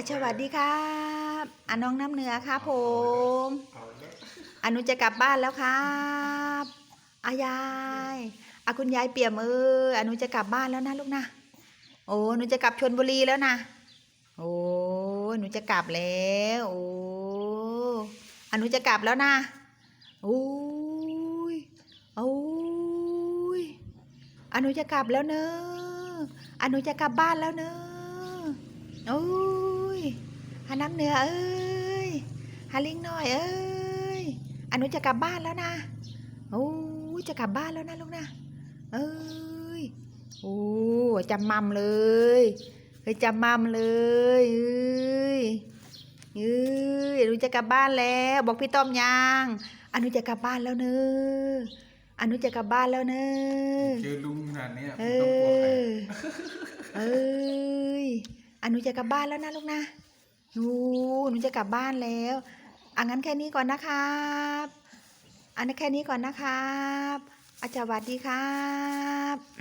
อาสวัสดีครับอาน้องน้ำเหนือครับผมเอาแล้วอาหนุจะกลับบ้านแล้วครับอายายอาคุณยายเปี่ยมเอออาหนุจะกลับบ้านแล้วนะลูกนะ โอ้หนูจะกลับชนบุรีแล้วนะ โอ้หนูจะกลับแล้ว โอ้อาหนุจะกลับแล้วนะ โอ้ยโอ้ยอาหนุจะกลับแล้วเนอะอาหนุจะกลับบ้านแล้วเนอะโอ้ย หาน้ำเหนือเอ้ยหาลิงหน่อยเอ้ยอาหนุจะกลับบ้านแล้วนะโอ้ยจะกลับบ้านแล้วนะลูกนะเอ้ยโอ้จำมั่มเลยเฮ้ยจำมั่มเลยเอ้ยเอ้ยอนุจะกลับบ้านแล้ว บอกพี่ต้อมยังอนุจะกลับบ้านแล้วเนอะอนุจะกลับบ้านแล้วเนอะเจอลุงขนาดเนี้ยเอไม่ต้องกลัวใครอเอ้ยอนุจะกลับบ้านแล้วนะลูกนะ หนูหนูจะกลับบ้านแล้วอังั้นแค่นี้ก่อนนะครับ อันนี้แค่นี้ก่อนนะครับอาจารย์สวัสดีครับ